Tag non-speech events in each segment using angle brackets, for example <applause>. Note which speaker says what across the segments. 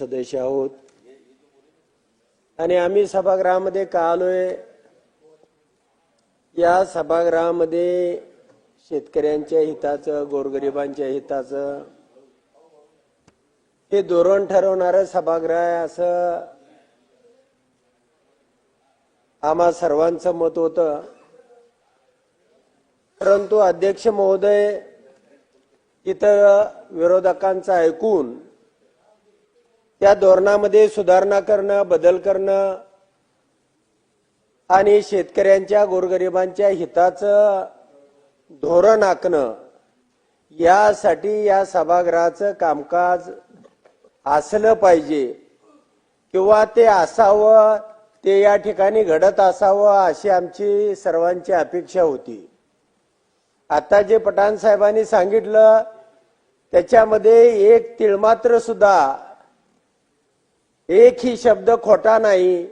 Speaker 1: सदस्य आहोत. आणि आम्ही सभागृहामध्ये का आलोय? या सभागृहामध्ये शेतकऱ्यांच्या हिताचं गोरगरिबांच्या हिताचं हे धोरण ठरवणारं सभागृह आहे असं आम्हा सर्वांचं मत होतं. परंतु अध्यक्ष महोदय इतर विरोधकांचं ऐकून त्या धोरणामध्ये सुधारणा करणं बदल करणं आणि शेतकऱ्यांच्या गोरगरिबांच्या हिताचं धोरण आखणं यासाठी या सभागृहाचं कामकाज असलं पाहिजे किंवा ते असावं ते या ठिकाणी घडत असावं अशी आमची सर्वांची अपेक्षा होती. आता जे पठाण साहेबांनी सांगितलं त्याच्यामध्ये एक तिळमात्र सुद्धा एक ही शब्द खोटा नाही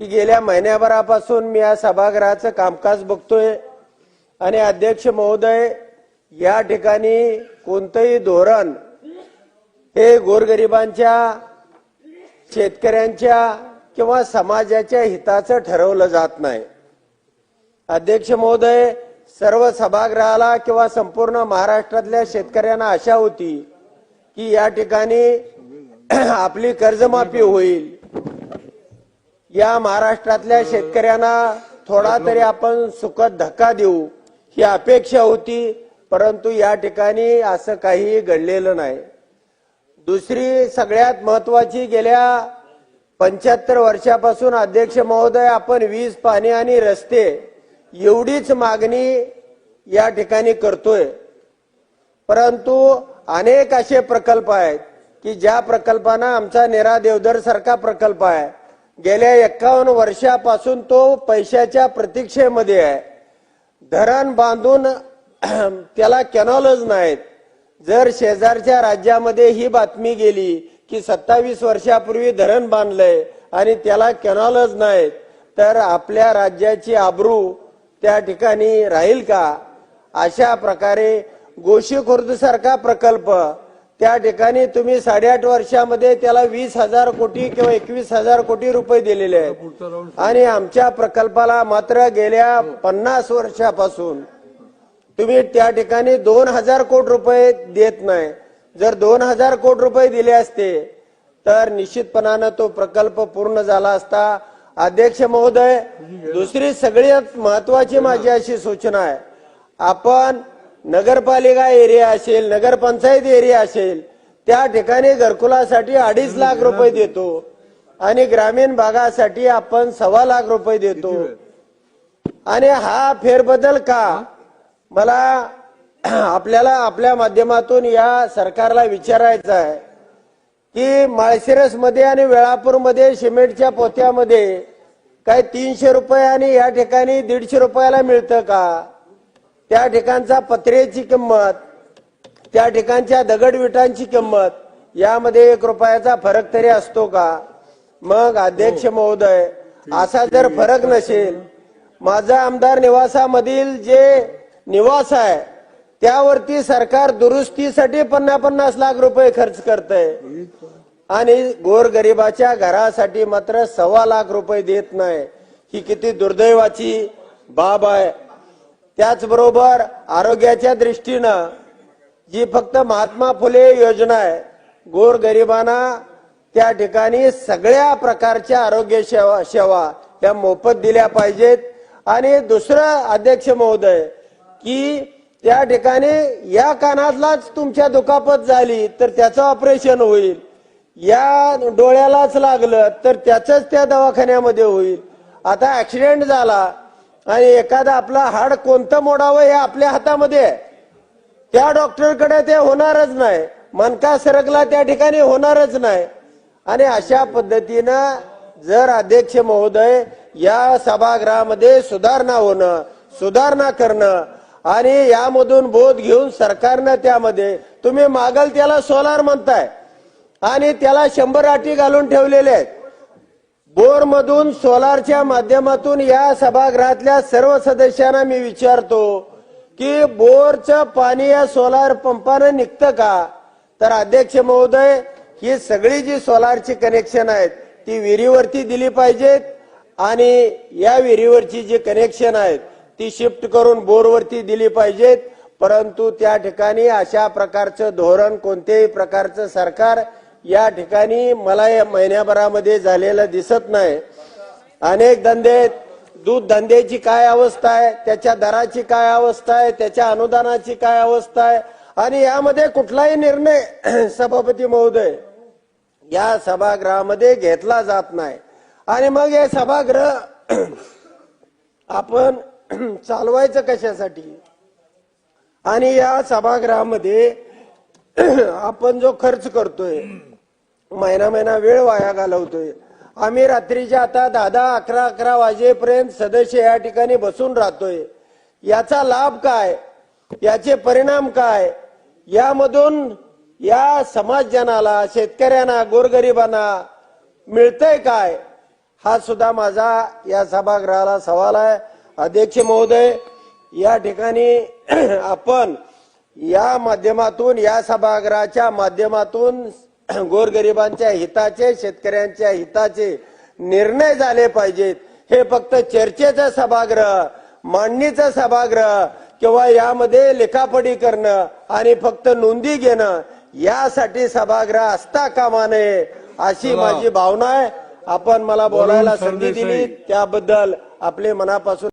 Speaker 1: की गेल्या महिन्याभरापासून मी या सभागृहाचं कामकाज बघतोय आणि अध्यक्ष महोदय या ठिकाणी कोणतंही धोरण हे गोरगरिबांच्या शेतकऱ्यांच्या किंवा समाजाच्या हिताचं ठरवलं जात नाही. अध्यक्ष महोदय सर्व सभागृहाला किंवा संपूर्ण महाराष्ट्रातल्या शेतकऱ्यांना आशा होती की या ठिकाणी <clears throat> आपली कर्जमाफी होईल. या महाराष्ट्रातल्या शेतकऱ्यांना थोडा तरी आपण सुखद धक्का देऊ ही अपेक्षा होती परंतु या ठिकाणी असं काही घडलेलं नाही. दुसरी सगळ्यात महत्वाची गेल्या पंच्याहत्तर वर्षापासून अध्यक्ष महोदय आपण वीज पाणी आणि रस्ते एवढीच मागणी या ठिकाणी करतोय. परंतु अनेक असे प्रकल्प आहेत. की ज्या प्रकल्पानं आमचा नेरा देवधर सारखा प्रकल्प आहे गेल्या एक्कावन्न वर्षापासून तो पैशाच्या प्रतीक्षेमध्ये आहे. धरण बांधून <clears throat> त्याला कॅनॉलच नाहीत. जर शेजारच्या राज्यामध्ये ही बातमी गेली की सत्तावीस वर्षापूर्वी धरण बांधलंय आणि त्याला कॅनॉलच नाहीत तर आपल्या राज्याची आबरू त्या ठिकाणी राहील का? अशा प्रकारे गोशी खुर्द सारखा प्रकल्प त्या ठिकाणी तुम्ही साडेआठ वर्षामध्ये त्याला वीस हजार कोटी किंवा एकवीस हजार कोटी रुपये दिलेले आहेत. आणि आमच्या प्रकल्पाला मात्र गेल्या पन्नास वर्षापासून तुम्ही त्या ठिकाणी दोन हजार कोटी रुपये देत नाही. जर दोन हजार कोटी रुपये दिले असते तर निश्चितपणानं तो प्रकल्प पूर्ण झाला असता. अध्यक्ष महोदय दुसरी सगळ्यात महत्वाची माझी अशी सूचना आहे. आपण नगरपालिका एरिया असेल नगरपंचायत एरिया असेल त्या ठिकाणी घरकुलासाठी अडीच लाख रुपये देतो. आणि ग्रामीण भागासाठी आपण सव्वा लाख रुपये देतो. आणि हा फेरबदल का? मला <clears throat> आपल्याला आपल्या माध्यमातून या सरकारला विचारायचं आहे की माळशिरसमध्ये आणि वेळापूरमध्ये सिमेंटच्या पोत्यामध्ये काय तीनशे रुपये आणि या ठिकाणी दीडशे रुपयाला मिळतं का? त्या ठिकाणचा पत्र्याची किंमत त्या ठिकाणच्या दगड विटांची किंमत यामध्ये एक रुपयाचा फरक तरी असतो का? मग अध्यक्ष महोदय असा जर फरक नसेल माझा आमदार निवासामधील जे निवास आहे त्यावरती सरकार दुरुस्तीसाठी पन्नास पन्नास लाख रुपये खर्च करतय. आणि गोरगरिबाच्या घरासाठी मात्र सव्वा लाख रुपये देत नाही. ही किती दुर्दैवाची बाब आहे. त्याचबरोबर आरोग्याच्या दृष्टीनं जी फक्त महात्मा फुले योजना आहे गोरगरिबांना त्या ठिकाणी सगळ्या प्रकारच्या आरोग्य सेवा सेवा या मोफत दिल्या पाहिजेत. आणि दुसरं अध्यक्ष महोदय की त्या ठिकाणी या कानातलाच तुमच्या दुखापत झाली तर त्याचं ऑपरेशन होईल. या डोळ्यालाच लागलं तर त्याच त्या दवाखान्यामध्ये होईल. आता ऍक्सिडेंट झाला आणि एखादा आपला हाड कोणतं मोडावं हे आपल्या हातामध्ये आहे. त्या डॉक्टरकडे ते होणारच नाही. मनका सरकला त्या ठिकाणी होणारच नाही. आणि अशा पद्धतीनं जर अध्यक्ष महोदय या सभागृहामध्ये सुधारणा होणं सुधारणा करणं आणि यामधून बोध घेऊन सरकारनं त्यामध्ये तुम्ही मागल त्याला सोलार म्हणताय. आणि त्याला शंभर अटी घालून ठेवलेले आहेत. बोर मधून सोलारच्या माध्यमातून या सभागृहातल्या सर्व सदस्यांना मी विचारतो की बोरचं पाणी या सोलार पंपानं निघतं का? तर अध्यक्ष महोदय ही सगळी जी सोलारची कनेक्शन आहेत ती विहिरीवरती दिली पाहिजेत आणि या विहिरीवरची जी कनेक्शन आहेत ती शिफ्ट करून बोरवरती दिली पाहिजेत. परंतु त्या ठिकाणी अशा प्रकारचं धोरण कोणत्याही प्रकारचं सरकार या ठिकाणी मला या महिन्याभरामध्ये झालेलं दिसत नाही. अनेक धंदे दूध धंद्याची काय अवस्था आहे त्याच्या दराची काय अवस्था आहे त्याच्या अनुदानाची काय अवस्था आहे आणि यामध्ये कुठलाही निर्णय <clears throat> सभापती महोदय या सभागृहामध्ये घेतला जात नाही. आणि मग हे सभागृह <clears throat> आपण <clears throat> चालवायचं कशासाठी? आणि या सभागृहामध्ये <clears throat> आपण जो खर्च करतोय महिना महिना वेळ वाया घालवतोय आम्ही रात्रीच्या आता दहा दहा अकरा अकरा वाजेपर्यंत सदस्य या ठिकाणी बसून राहतोय. याचा लाभ काय? याचे परिणाम काय? यामधून या समाजजनाला शेतकऱ्यांना गोरगरिबांना मिळतंय काय? हा सुद्धा माझा या सभागृहाला सवाल आहे. अध्यक्ष महोदय या ठिकाणी <clears throat> आपण या माध्यमातून या सभागृहाच्या माध्यमातून <clears throat> गोरगरिबांच्या हिताचे शेतकऱ्यांच्या हिताचे निर्णय झाले पाहिजेत. हे फक्त चर्चेचं सभागृह मांडणीचं सभागृह किंवा यामध्ये लेखापडी करणं आणि फक्त नोंदी घेणं यासाठी सभागृह असता कामा नये अशी माझी भावना आहे. आपण मला बोलायला संधी दिली. त्याबद्दल आपले मनापासून